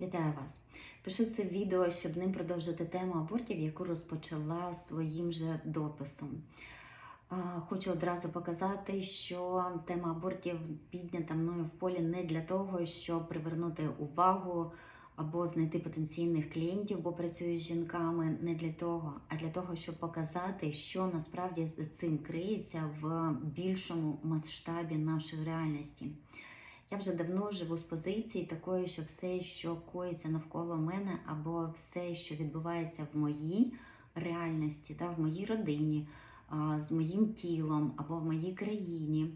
Вітаю вас! Пишу це відео, щоб ним продовжити тему абортів, яку розпочала своїм же дописом. Хочу одразу показати, що тема абортів піднята мною в полі не для того, щоб привернути увагу або знайти потенційних клієнтів, бо працюю з жінками, не для того, а для того, щоб показати, що насправді з цим криється в більшому масштабі нашої реальності. Я вже давно живу з позиції такої, що все, що коїться навколо мене, або все, що відбувається в моїй реальності, та в моїй родині, з моїм тілом або в моїй країні,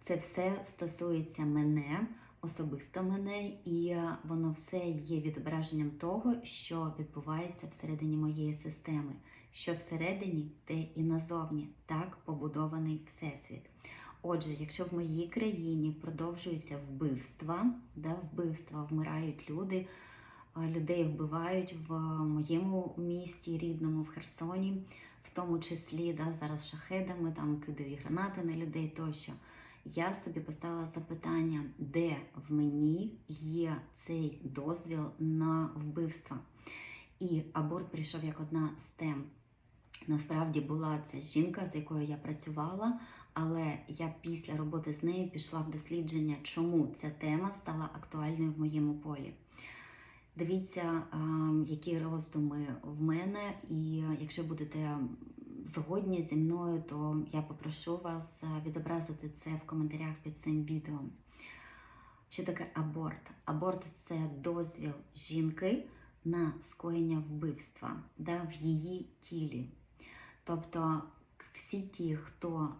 це все стосується мене, особисто мене, і воно все є відображенням того, що відбувається всередині моєї системи. Що всередині, те і назовні так побудований всесвіт. Отже, якщо в моїй країні продовжуються вбивства, да, вбивства вмирають люди, людей вбивають в моєму місті, рідному, в Херсоні, в тому числі да, зараз шахедами, там кидають гранати на людей тощо. Я собі поставила запитання, де в мені є цей дозвіл на вбивство. І аборт прийшов як одна з тем. Насправді була це жінка, з якою я працювала, але я після роботи з нею пішла в дослідження, чому ця тема стала актуальною в моєму полі. Дивіться, які роздуми в мене, і якщо будете згодні зі мною, то я попрошу вас відобразити це в коментарях під цим відео. Що таке аборт? Аборт це дозвіл жінки на скоєння вбивства да, в її тілі. Тобто всі ті, хто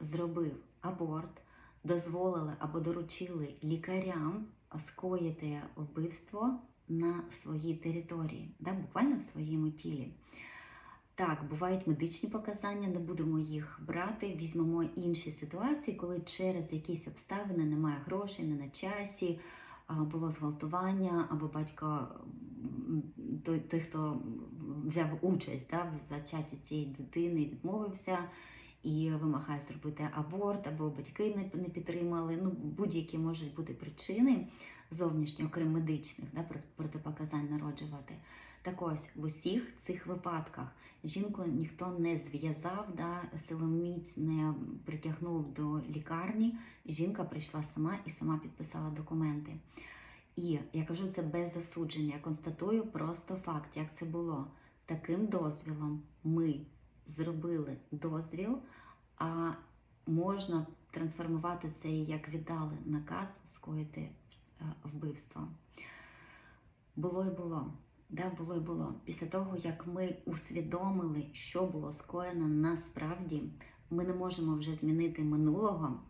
зробив аборт, дозволили або доручили лікарям скоїти вбивство на своїй території, да, буквально в своєму тілі. Так, бувають медичні показання, не будемо їх брати. Візьмемо інші ситуації, коли через якісь обставини немає грошей, не на часі, було зґвалтування, або батько той, той хто взяв участь да, в зачатті цієї дитини, відмовився і вимагає зробити аборт, або батьки не, підтримали. Ну, будь-які можуть бути причини зовнішні, окрім медичних, да, проти- протипоказань народжувати. Так ось в усіх цих випадках жінку ніхто не зв'язав, да, силоміць не притягнув до лікарні. Жінка прийшла сама і сама підписала документи. І я кажу це без засудження. Я констатую просто факт, як це було. Таким дозвілом ми зробили дозвіл, а можна трансформувати це як віддали наказ скоїти е, вбивство. Було і було. Да, було і було. Після того, як ми усвідомили, що було скоєно насправді, ми не можемо вже змінити минулого,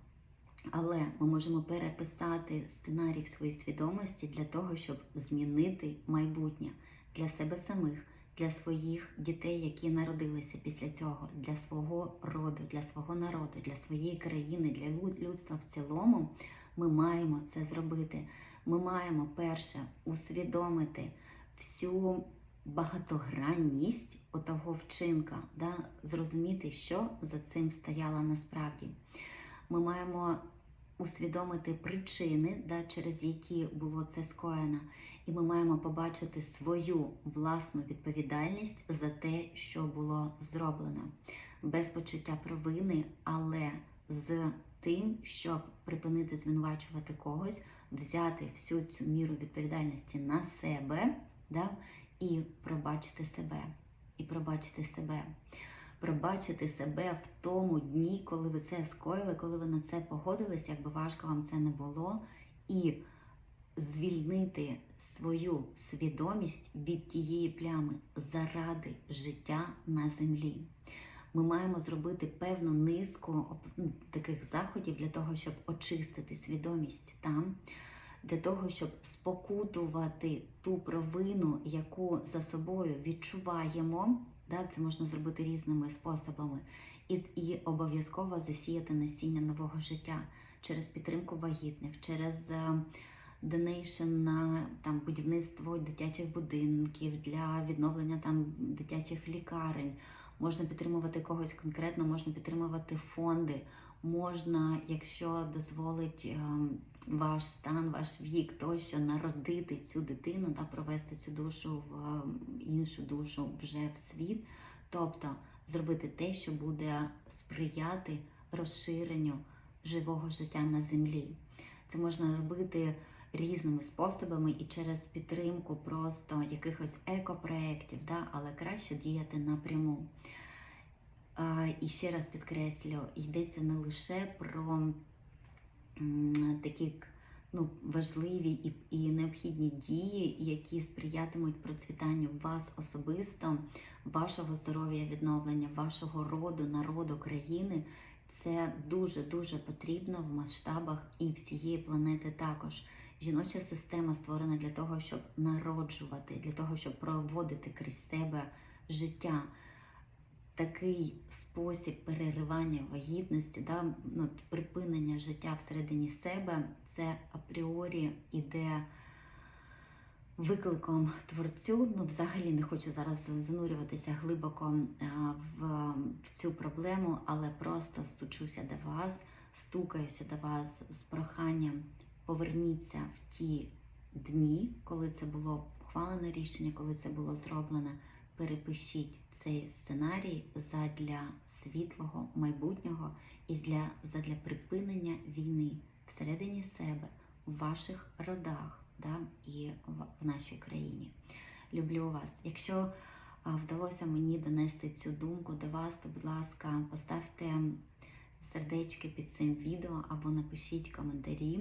але ми можемо переписати сценарій в своїй свідомості для того, щоб змінити майбутнє для себе самих, для своїх дітей, які народилися після цього, для свого роду, для свого народу, для своєї країни, для людства в цілому. Ми маємо це зробити. Ми маємо перше усвідомити всю багатогранність отого вчинка, да, зрозуміти, що за цим стояло насправді. Ми маємо усвідомити причини, да, через які було це скоєно, і ми маємо побачити свою власну відповідальність за те, що було зроблено, без почуття провини, але з тим, щоб припинити звинувачувати когось, взяти всю цю міру відповідальності на себе, да, і пробачити себе. І пробачити себе. Пробачити себе в тому дні, коли ви це скоїли, коли ви на це погодились, якби важко вам це не було, і звільнити свою свідомість від тієї плями заради життя на землі. Ми маємо зробити певну низку ну, таких заходів для того, щоб очистити свідомість там, для того, щоб спокутувати ту провину, яку за собою відчуваємо. Да, це можна зробити різними способами, і, і обов'язково засіяти насіння нового життя через підтримку вагітних, через е, донейшн на там будівництво дитячих будинків для відновлення там дитячих лікарень. Можна підтримувати когось конкретно, можна підтримувати фонди. Можна, якщо дозволить ем, ваш стан, ваш вік, тощо народити цю дитину та провести цю душу в е, іншу душу вже в світ, тобто зробити те, що буде сприяти розширенню живого життя на землі. Це можна робити різними способами і через підтримку просто якихось екопроєктів, да? але краще діяти напряму. І ще раз підкреслю, йдеться не лише про такі ну, важливі і, і необхідні дії, які сприятимуть процвітанню вас особисто, вашого здоров'я, відновлення, вашого роду, народу, країни. Це дуже дуже потрібно в масштабах і всієї планети також. Жіноча система створена для того, щоб народжувати, для того, щоб проводити крізь себе життя. Такий спосіб переривання вагітності, да, ну, припинення життя всередині себе, це апріорі іде викликом творцю. Ну, взагалі не хочу зараз занурюватися глибоко в, в цю проблему, але просто стучуся до вас, стукаюся до вас з проханням. Поверніться в ті дні, коли це було ухвалене рішення, коли це було зроблено. Перепишіть цей сценарій задля світлого майбутнього і для задля припинення війни всередині себе, в ваших родах да, і в, нашій країні. Люблю вас. Якщо вдалося мені донести цю думку до вас, то, будь ласка, поставте сердечки під цим відео або напишіть коментарі.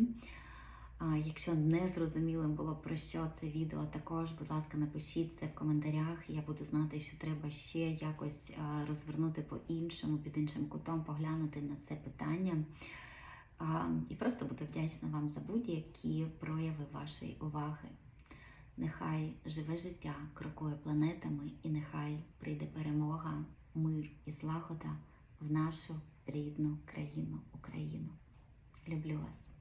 Якщо не зрозумілим було про що це відео, також, будь ласка, напишіть це в коментарях. Я буду знати, що треба ще якось розвернути по-іншому, під іншим кутом, поглянути на це питання. І просто буду вдячна вам за будь-які прояви вашої уваги. Нехай живе життя крокує планетами, і нехай прийде перемога, мир і злагода в нашу рідну країну Україну. Люблю вас.